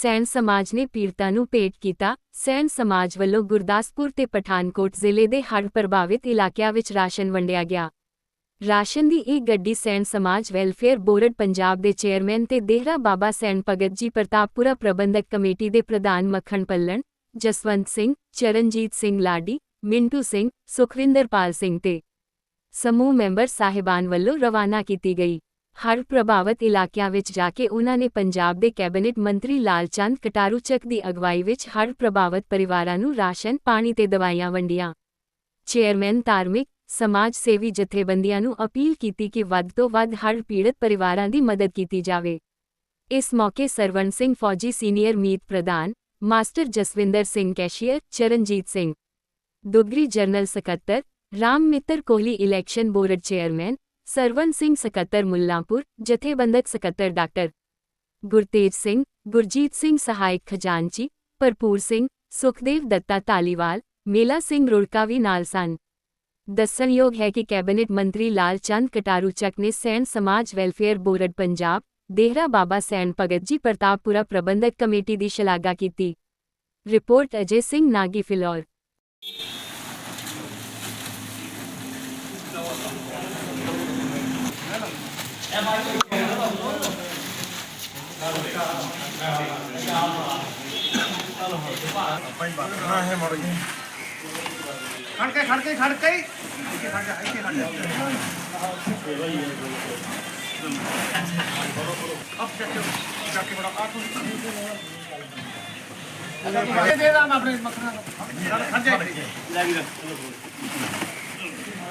ਸੈਨ ਸਮਾਜ ਨੇ ਪੀੜਤਾਂ ਨੂੰ ਭੇਟ ਕੀਤਾ। ਸੈਨ ਸਮਾਜ ਵੱਲੋਂ ਗੁਰਦਾਸਪੁਰ ਤੇ ਪਠਾਨਕੋਟ ਜ਼ਿਲ੍ਹੇ ਦੇ ਹੜ੍ਹ ਪ੍ਰਭਾਵਿਤ ਇਲਾਕਿਆਂ ਵਿੱਚ ਰਾਸ਼ਨ ਵੰਡਿਆ ਗਿਆ। ਰਾਸ਼ਨ ਦੀ ਇਹ ਗੱਡੀ ਸੈਨ ਸਮਾਜ ਵੈਲਫੇਅਰ ਬੋਰਡ ਪੰਜਾਬ ਦੇ ਚੇਅਰਮੈਨ ਤੇ ਦੇਹਰਾ ਬਾਬਾ ਸੈਨ ਭਗਤ ਜੀ ਪ੍ਰਤਾਪਪੁਰਾ ਪ੍ਰਬੰਧਕ ਕਮੇਟੀ ਦੇ ਪ੍ਰਧਾਨ ਮੱਖਣ ਪੱਲਣ, ਜਸਵੰਤ ਸਿੰਘ, ਚਰਨਜੀਤ ਸਿੰਘ ਲਾਡੀ, ਮਿੰਟੂ ਸਿੰਘ, ਸੁਖਵਿੰਦਰਪਾਲ ਸਿੰਘ ਤੇ ਸਮੂਹ ਮੈਂਬਰ ਸਾਹਿਬਾਨ ਵੱਲੋਂ ਰਵਾਨਾ ਕੀਤੀ ਗਈ। ਹੜ੍ਹ ਪ੍ਰਭਾਵਿਤ ਇਲਾਕਿਆਂ ਵਿੱਚ ਜਾ ਕੇ ਉਹਨਾਂ ਨੇ ਪੰਜਾਬ ਦੇ ਕੈਬਨਿਟ ਮੰਤਰੀ ਲਾਲਚੰਦ ਕਟਾਰੂਚੱਕ ਦੀ ਅਗਵਾਈ ਵਿੱਚ ਹੜ੍ਹ ਪ੍ਰਭਾਵਿਤ ਪਰਿਵਾਰਾਂ ਨੂੰ ਰਾਸ਼ਨ, ਪਾਣੀ ਤੇ ਦਵਾਈਆਂ ਵੰਡੀਆਂ। ਚੇਅਰਮੈਨ ਧਾਰਮਿਕ ਸਮਾਜ ਸੇਵੀ ਜਥੇਬੰਦੀਆਂ ਨੂੰ ਅਪੀਲ ਕੀਤੀ ਕਿ ਵੱਧ ਤੋਂ ਵੱਧ ਹੜ੍ਹ ਪੀੜਤ ਪਰਿਵਾਰਾਂ ਦੀ ਮਦਦ ਕੀਤੀ ਜਾਵੇ। ਇਸ ਮੌਕੇ ਸਰਵਣ ਸਿੰਘ ਫੌਜੀ ਸੀਨੀਅਰ ਮੀਤ ਪ੍ਰਧਾਨ, master Jaswinder Singh cashier, Charanjit Singh. Dugri general ਸਕੱਤਰ, Ram Mitter Kohli election board chairman Sarwan Singh ਸਕੱਤਰ ਮੁੱਲਾਂਪੁਰ, ਜਥੇਬੰਦਕ ਸਕੱਤਰ ਡਾਕਟਰ ਗੁਰਤੇਜ ਸਿੰਘ, ਗੁਰਜੀਤ ਸਿੰਘ ਸਹਾਇਕ ਖਜ਼ਾਨਚੀ, ਭਰਪੂਰ ਸਿੰਘ, ਸੁਖਦੇਵ ਦੱਤਾ ਧਾਲੀਵਾਲ, ਮੇਲਾ ਸਿੰਘ ਰੁੜਕਾ ਵੀ ਨਾਲ ਸਨ। ਦੱਸਣਯੋਗ ਹੈ ਕਿ ਕੈਬਨਿਟ ਮੰਤਰੀ ਲਾਲ ਚੰਦ ਕਟਾਰੂ ਚੱਕ ਨੇ ਸੈਨ ਸਮਾਜ ਵੈਲਫੇਅਰ ਬੋਰਡ ਪੰਜਾਬ, ਦੇਹਰਾ ਬਾਬਾ ਸੈਨ ਭਗਤ ਜੀ ਪ੍ਰਤਾਪਪੁਰਾ ਪ੍ਰਬੰਧਕ ਕਮੇਟੀ ਦੀ ਸ਼ਲਾਘਾ ਕੀਤੀ। ਰਿਪੋਰਟ ਅਜੇ ਸਿੰਘ ਨਾਗੀ ਫਿਲੌਰ। है मर गए खड़के खड़के खड़के दे दाम अपने मखना खड़ जाए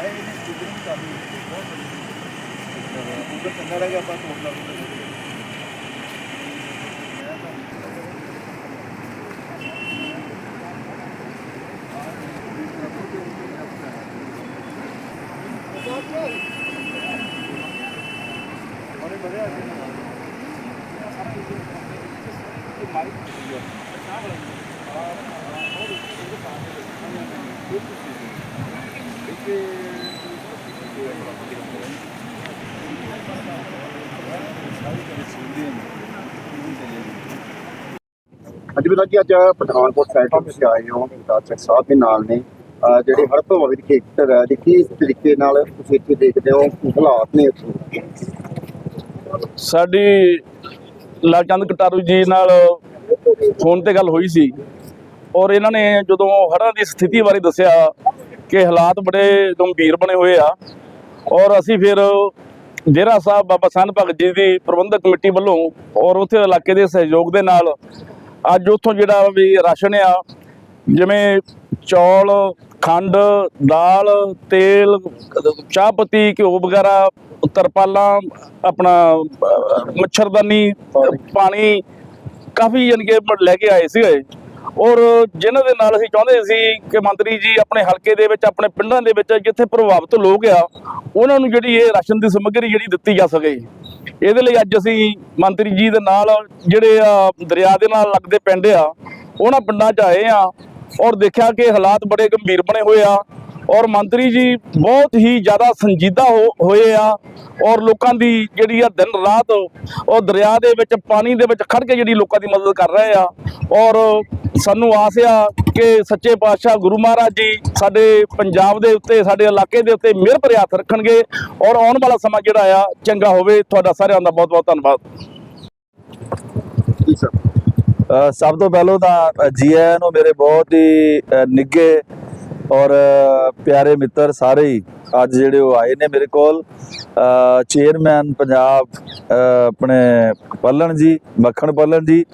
ਚੱਕ ਕੇ ਬੜਾ ਆਠ ਦੇ ਦੇ ਦਾਮ ਆਪਣੇ ਮੱਖਣਾ ਖੜ ਖੜ ਜਾ ਇੱਥੇ ਲੈ ਵੀ ਦੇਖ ਕੇ ਆ ਇੱਥੇ ਖੜ ਜਾ ਠੀਕ ਹੈ ਦੋ ਤੁਸੀਂ ਇੱਕ ਲਾਈਨ 'ਚ ਲੱਗੋ ਨਾ ਇੱਥੇ ਤੁਸੀਂ ਇਦਾਂ ਕਰੋ ਅੱਜ ਵੀ ਜੀ ਅੱਜ ਪਠਾਨਕੋਟ ਸਾਈਡ ਤੋਂ ਤੁਸੀਂ ਆਏ ਹੋ ਦਰਸ਼ਕ ਸਾਹਿਬ ਦੇ ਨਾਲ ਨੇ। ਅਹ ਜਿਹੜੇ ਹੜ੍ਹ ਪ੍ਰਭਾਵਿਤ ਖੇਤਰ ਹੈ ਜੀ ਤਰੀਕੇ ਨਾਲ ਤੁਸੀਂ ਇੱਥੇ ਦੇਖਦੇ ਹੋ ਹਾਲਾਤ ਨੇ ਇੱਥੇ? ਸਾਡੀ ਲਾਲਚੰਦ ਕਟਾਰੂ ਜੀ ਨਾਲ ਫੋਨ ਤੇ ਗੱਲ ਹੋਈ ਸੀ ਔਰ ਇਹਨਾਂ ਨੇ ਜਦੋਂ ਹੜ੍ਹਾਂ ਦੀ ਸਥਿਤੀ ਬਾਰੇ ਦੱਸਿਆ ਕਿ ਹਾਲਾਤ ਬੜੇ ਗੰਭੀਰ ਬਣੇ ਹੋਏ ਆ। ਔਰ ਅਸੀਂ ਫਿਰ ਡੇਰਾ ਸਾਹਿਬ ਬਾਬਾ ਸੰਤ ਭਗਤ ਜੀ ਦੀ ਪ੍ਰਬੰਧਕ ਕਮੇਟੀ ਵੱਲੋਂ ਔਰ ਉੱਥੇ ਇਲਾਕੇ ਦੇ ਸਹਿਯੋਗ ਦੇ ਨਾਲ ਅੱਜ ਉੱਥੋਂ ਜਿਹੜਾ ਵੀ ਰਾਸ਼ਨ ਆ, ਜਿਵੇਂ ਚੌਲ, ਖੰਡ, ਦਾਲ, ਤੇਲ, ਚਾਹ ਪੱਤੀ, ਘਿਓ ਵਗੈਰਾ, ਤਰਪਾਲਾਂ, ਆਪਣਾ ਮੱਛਰਦਾਨੀ, ਪਾਣੀ, ਕਾਫੀ ਯਾਨੀ ਕਿ ਲੈ ਕੇ ਆਏ ਸੀਗੇ। ਔਰ ਜਿਨ੍ਹਾਂ ਦੇ ਨਾਲ ਅਸੀਂ ਚਾਹੁੰਦੇ ਸੀ ਕਿ ਮੰਤਰੀ ਜੀ ਆਪਣੇ ਹਲਕੇ ਦੇ ਵਿੱਚ, ਆਪਣੇ ਪਿੰਡਾਂ ਦੇ ਵਿੱਚ ਜਿੱਥੇ ਪ੍ਰਭਾਵਿਤ ਲੋਕ ਆ, ਉਹਨਾਂ ਨੂੰ ਜਿਹੜੀ ਇਹ ਰਾਸ਼ਨ ਦੀ ਸਮੱਗਰੀ ਜਿਹੜੀ ਦਿੱਤੀ ਜਾ ਸਕੇ। ਇਹਦੇ ਲਈ ਅੱਜ ਅਸੀਂ ਮੰਤਰੀ ਜੀ ਦੇ ਨਾਲ, ਜਿਹੜੇ ਆ ਦਰਿਆ ਦੇ ਨਾਲ ਲੱਗਦੇ ਪਿੰਡ ਆ, ਉਹਨਾਂ ਪਿੰਡਾਂ 'ਚ ਆਏ ਆ ਔਰ ਦੇਖਿਆ ਕਿ ਹਾਲਾਤ ਬੜੇ ਗੰਭੀਰ ਬਣੇ ਹੋਏ ਆ। ਔਰ ਮੰਤਰੀ ਜੀ ਬਹੁਤ ਹੀ ਜ਼ਿਆਦਾ ਸੰਜੀਦਾ ਹੋ- ਹੋਏ ਆ ਔਰ ਲੋਕਾਂ ਦੀ ਜਿਹੜੀ ਆ ਦਿਨ ਰਾਤ ਉਹ ਦਰਿਆ ਦੇ ਵਿੱਚ, ਪਾਣੀ ਦੇ ਵਿੱਚ ਖੜ ਕੇ ਜਿਹੜੀ ਲੋਕਾਂ ਦੀ ਮਦਦ ਕਰ ਰਹੇ ਆ। ਔਰ ਸਾਨੂੰ ਆਸ ਆ ਕਿ ਸੱਚੇ ਪਾਤਸ਼ਾਹ ਗੁਰੂ ਮਹਾਰਾਜ ਜੀ ਸਾਡੇ ਪੰਜਾਬ ਦੇ ਉੱਤੇ ਸਾਡੇ ਇਲਾਕੇ ਦੇ ਉੱਤੇ ਮਿਹਰ ਭਰੇ ਹੱਥ ਰੱਖਣਗੇ ਔਰ ਆਉਣ ਵਾਲਾ ਸਮਾਂ ਜਿਹੜਾ ਆ ਚੰਗਾ ਹੋਵੇ। ਤੁਹਾਡਾ ਸਾਰਿਆਂ ਦਾ ਬਹੁਤ ਬਹੁਤ ਧੰਨਵਾਦ ਸਭ ਤੋਂ ਪਹਿਲਾਂ ਤਾਂ ਜੀ ਆਇਆਂ ਨੂੰ ਮੇਰੇ ਬਹੁਤ ਹੀ ਅ, ਨਿੱਘੇ ਔਰ ਪਿਆਰੇ ਮਿੱਤਰ ਸਾਰੇ ਹੀ ਅੱਜ ਜਿਹੜੇ ਉਹ ਆਏ ਨੇ ਮੇਰੇ ਕੋਲ। ਅ, ਚੇਅਰਮੈਨ ਪੰਜਾਬ ਅ, ਆਪਣੇ ਪੱਲਣ ਜੀ ਮੱਖਣ ਪੱਲਣ ਜੀ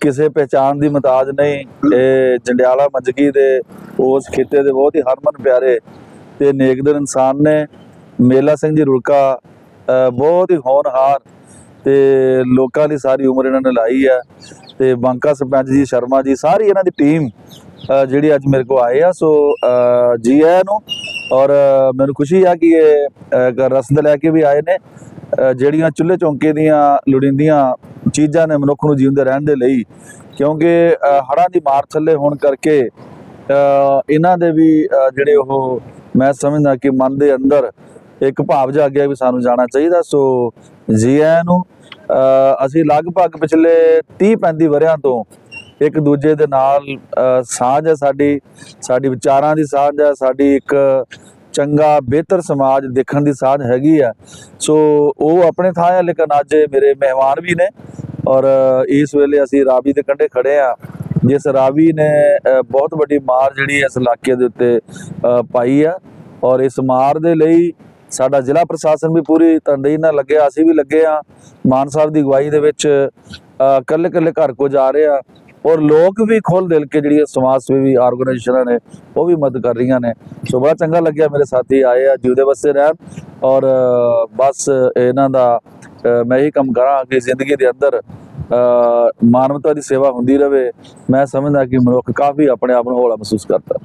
ਕਿਸੇ ਪਹਿਚਾਣ ਦੀ ਮਤਾਜ ਨਹੀਂ। ਇਹ ਜੰਡਿਆਲਾ ਮੰਜਗੀ ਦੇ ਉਸ ਖਿੱਤੇ ਦੇ ਬਹੁਤ ਹੀ ਹਰਮਨ ਪਿਆਰੇ ਤੇ ਨੇਕਦਰ ਇਨਸਾਨ ਨੇ ਮੇਲਾ ਸਿੰਘ ਜੀ ਰੁੜਕਾ ਬਹੁਤ ਹੀ ਹੋਣਹਾਰ ਤੇ ਲੋਕਾਂ ਦੀ ਸਾਰੀ ਉਮਰ ਇਹਨਾਂ ਨੇ ਲਾਈ ਹੈ। ਤੇ ਬਾਂਕਾ ਸਰਪੰਚ ਜੀ ਸ਼ਰਮਾ ਜੀ ਸਾਰੀ ਇਹਨਾਂ ਦੀ ਟੀਮ ਜਿਹੜੀ ਅੱਜ ਮੇਰੇ ਕੋਲ ਆਏ ਆ ਸੋ ਅ, ਜੀ ਆਇਆਂ ਨੂੰ ਔਰ ਮੈਨੂੰ ਖੁਸ਼ੀ ਆ ਕਿ ਇਹ ਰਸਦ ਲੈ ਕੇ ਵੀ ਆਏ ਨੇ। ਜਿਹੜੀਆਂ ਚੁੱਲ੍ਹੇ ਚੌਂਕੇ ਦੀਆਂ ਲੋੜੀਂਦੀਆਂ ਚੀਜ਼ਾਂ ਨੇ ਮਨੁੱਖ ਨੂੰ ਜੀਵਨ ਰਹਿਣ ਦੇ ਲਈ ਕਿਉਂਕਿ ਅ, ਹੜ੍ਹਾਂ ਦੀ ਮਾਰ ਥੱਲੇ ਹੋਣ ਕਰਕੇ ਅ, ਇਹਨਾਂ ਦੇ ਵੀ ਜਿਹੜੇ ਉਹ ਮੈਂ ਸਮਝਦਾ ਕਿ ਮਨ ਦੇ ਅੰਦਰ ਇੱਕ ਭਾਵ ਜਾਗਿਆ ਵੀ ਸਾਨੂੰ ਜਾਣਾ ਚਾਹੀਦਾ ਸੋ ਜੀ ਆਇਆਂ ਨੂੰ ਅਸੀਂ ਲਗਭਗ ਪਿਛਲੇ 30 35 ਵਰਿਆਂ ਤੋਂ ਇੱਕ ਦੂਜੇ ਦੇ ਨਾਲ ਅ, ਸਾਂਝ ਹੈ ਸਾਡੀ ਸਾਡੀ ਵਿਚਾਰਾਂ ਦੀ ਸਾਂਝ ਹੈ ਸਾਡੀ ਇੱਕ ਚੰਗਾ ਬਿਹਤਰ ਸਮਾਜ ਦੇਖਣ ਦੀ ਸਾਂਝ ਹੈਗੀ ਆ ਸੋ ਉਹ ਆਪਣੇ ਥਾਂ ਹੈ ਲੇਕਿਨ ਅੱਜ ਮੇਰੇ ਮਹਿਮਾਨ ਵੀ ਨੇ ਔਰ ਇਸ ਵੇਲੇ ਅਸੀਂ ਰਾਵੀ ਦੇ ਕੰਢੇ ਖੜੇ ਆ। ਜਿਸ ਰਾਵੀ ਨੇ ਬਹੁਤ ਵੱਡੀ ਮਾਰ ਜਿਹੜੀ ਇਸ ਇਲਾਕੇ ਦੇ ਉੱਤੇ ਪਾਈ ਆ। ਔਰ ਇਸ ਮਾਰ ਦੇ ਲਈ ਸਾਡਾ ਜ਼ਿਲ੍ਹਾ ਪ੍ਰਸ਼ਾਸਨ ਵੀ ਪੂਰੀ ਤੰਦੇਹੀ ਨਾਲ ਲੱਗਿਆ ਅਸੀਂ ਵੀ ਲੱਗੇ ਆ ਮਾਨ ਸਾਹਿਬ ਦੀ ਅਗਵਾਈ ਦੇ ਵਿੱਚ ਕੱਲੇ ਕੱਲੇ ਘਰ ਕੋ ਜਾ ਰਹੇ ਆ। ਔਰ ਲੋਕ ਵੀ ਖੁੱਲ ਦਿਲ ਕੇ ਜਿਹੜੀਆਂ ਸਮਾਜ ਸੇਵੀ ਆਰਗੇਨਾਈਜੇਸ਼ਨਾਂ ਨੇ, ਉਹ ਵੀ ਮਦਦ ਕਰ ਰਹੀਆਂ ਨੇ। ਸੋ ਬੜਾ ਚੰਗਾ ਲੱਗਿਆ ਮੇਰੇ ਸਾਥੀ ਆਏ ਆ, ਜਿਉਦੇ ਵਸੇ ਰਹਿਣ। ਔਰ ਬਸ ਇਹਨਾਂ ਦਾ ਮੈਂ ਇਹੀ ਕੰਮ ਕਰਾਂ ਕਿ ਜ਼ਿੰਦਗੀ ਦੇ ਅੰਦਰ। ਮਾਨਵਤਾ ਦੀ ਸੇਵਾ ਹੁੰਦੀ ਰਹੇ, ਮੈਂ ਸਮਝਦਾ ਕਿ ਮਨੁੱਖ ਕਾਫੀ ਆਪਣੇ ਆਪ ਨੂੰ ਹੌਲਾ ਮਹਿਸੂਸ ਕਰਦਾ।